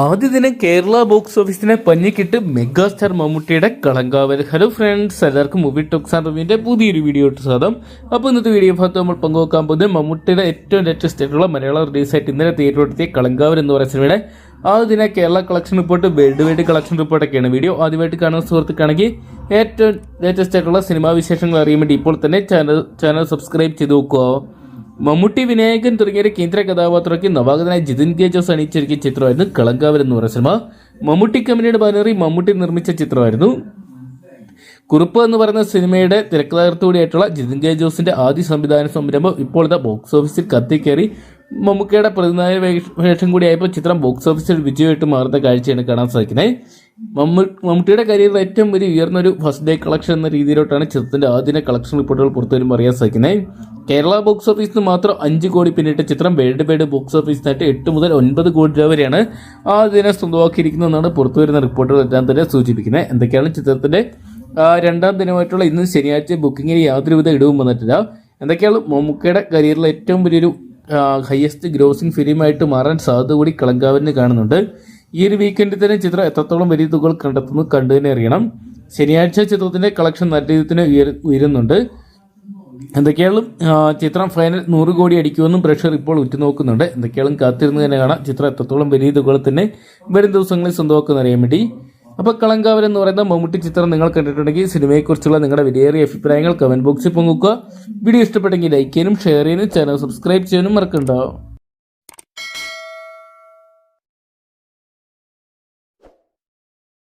ആദ്യ ദിനം കേരള ബോക്സ് ഓഫീസിനെ പഞ്ഞിക്കിട്ട് മെഗാസ്റ്റാർ മമ്മൂട്ടിയുടെ കളങ്കാവൽ. ഹലോ ഫ്രണ്ട്സ് എല്ലാവർക്കും മൂവി ടോക്സ് റിവ്യൂവിന്റെ പുതിയൊരു വീഡിയോ ഇട്ട് സ്വാഗതം. അപ്പോൾ ഇന്നത്തെ വീഡിയോ ഭാഗത്ത് നമ്മൾ പങ്കുവെക്കാൻ പോകുന്നത് മമ്മൂട്ടിയുടെ ഏറ്റവും ലേറ്റസ്റ്റ് ആയിട്ടുള്ള മലയാളം റിലീസായിട്ട് ഇന്നലെ തിയേറ്ററിലെത്തിയ കളങ്കാവൽ എന്ന് പറയുന്ന സിനിമയുടെ ആദ്യ ദിന Kerala collection report world wide collection റിപ്പോർട്ടൊക്കെയാണ് video ആദ്യമായിട്ട് കാണുന്ന സുഹൃത്തുക്കാണെങ്കിൽ ഏറ്റവും ലേറ്റസ്റ്റ് ആയിട്ടുള്ള സിനിമാ വിശേഷങ്ങൾ അറിയാൻ വേണ്ടി ഇപ്പോൾ തന്നെ ചാനൽ ചാനൽ സബ്സ്ക്രൈബ് ചെയ്ത് നോക്കുക. മമ്മൂട്ടി വിനായകൻ തുടങ്ങിയ കേന്ദ്ര കഥാപാത്രമാക്കി നവാഗതനായ ജിതിൻ കെ ജോസ് അണിയിച്ചൊരുക്കിയ ചിത്രമായിരുന്നു കളങ്കാവൽ എന്ന് പറയുന്ന സിനിമ. മമ്മൂട്ടി കമ്പനിയുടെ ബാനറി മമ്മൂട്ടി നിർമ്മിച്ച ചിത്രമായിരുന്നു. കുറുപ്പ് എന്ന് പറയുന്ന സിനിമയുടെ തിരക്കഥാകൃത്തുകൂടിയായിട്ടുള്ള ജിതിൻ കെ ജോസിന്റെ ആദ്യ സംവിധാന സംരംഭം ഇപ്പോഴത്തെ ബോക്സ് ഓഫീസിൽ കത്തിക്കേറി മമ്മൂക്കയുടെ പ്രതിനായ വേഷ- കൂടിയായപ്പോൾ ചിത്രം ബോക്സ് ഓഫീസിൽ വിജയമായിട്ട് മാറുന്ന കാഴ്ചയാണ് കാണാൻ സാധിക്കുന്നത്. മമ്മൂ മമ്മൂട്ടിയുടെ കരിയറിൽ ഏറ്റവും ഒരു ഫസ്റ്റ് ഡേ കളക്ഷൻ എന്ന രീതിയിലോട്ടാണ് ചിത്രത്തിന്റെ ആദ്യ കളക്ഷൻ റിപ്പോർട്ടുകൾ പുറത്തുവരുമ്പോൾ അറിയാൻ സാധിക്കുന്നത്. കേരള ബോക്സ് ഓഫീസിൽ നിന്ന് മാത്രം അഞ്ച് കോടി പിന്നിട്ട ചിത്രം വേൾഡ് വൈഡ് ബോക്സ് ഓഫീസിനായിട്ട് എട്ട് മുതൽ ഒൻപത് കോടി രൂപ വരെയാണ് ആ ദിനം സ്വന്തമാക്കിയിരിക്കുന്നതെന്നാണ് പുറത്തുവരുന്ന റിപ്പോർട്ടുകൾ എല്ലാം തന്നെ സൂചിപ്പിക്കുന്നത്. എന്തൊക്കെയാണ് ചിത്രത്തിന്റെ രണ്ടാം ദിനമായിട്ടുള്ള ഇന്ന് ശനിയാഴ്ച ബുക്കിങ്ങിന് യാതൊരുവിധ ഇടവും വന്നിട്ടില്ല. എന്തൊക്കെയാണ് മമ്മൂക്കയുടെ കരിയറിലെ ഏറ്റവും വലിയൊരു ഹയസ്റ്റ് ഗ്രോസിംഗ് ഫിലിമായിട്ട് മാറാൻ സാധ്യത കൂടി കളങ്കാവിന് കാണുന്നുണ്ട്. ഈ ഒരു വീക്കെൻഡിൽ തന്നെ ചിത്രം എത്രത്തോളം വലിയ തുകകൾ കണ്ടെത്തുന്നു കണ്ടു തന്നെ അറിയണം. ശനിയാഴ്ച ചിത്രത്തിന്റെ കളക്ഷൻ നല്ല രീതിയിൽ തന്നെ ഉയരുന്നുണ്ട്. എന്തൊക്കെയാണ് ആ, ചിത്രം ഫൈനൽ നൂറ് കോടി അടിക്കുമെന്നും പ്രഷർ ഇപ്പോൾ ഉറ്റുനോക്കുന്നുണ്ട്. എന്തൊക്കെയാണ് കാത്തിരുന്ന് തന്നെ കാണാം. ചിത്രം എത്രത്തോളം വലിയ തുകകൾ തന്നെ വരും ദിവസങ്ങളിൽ സ്വന്തമാക്കുന്ന അറിയാൻ വേണ്ടി. അപ്പോൾ കളങ്കാവൻ എന്ന് പറയുന്ന മമ്മൂട്ടി ചിത്രം നിങ്ങൾ കണ്ടിട്ടുണ്ടെങ്കിൽ സിനിമയെക്കുറിച്ചുള്ള നിങ്ങളുടെ വിലയേറിയ അഭിപ്രായങ്ങൾ കമന്റ് ബോക്സിൽ പങ്കുവെക്കുക. വീഡിയോ ഇഷ്ടപ്പെട്ടെങ്കിൽ ലൈക്ക് ചെയ്യാനും ഷെയർ ചെയ്യാനും ചാനൽ സബ്സ്ക്രൈബ് ചെയ്യാനും മറക്കണ്ട.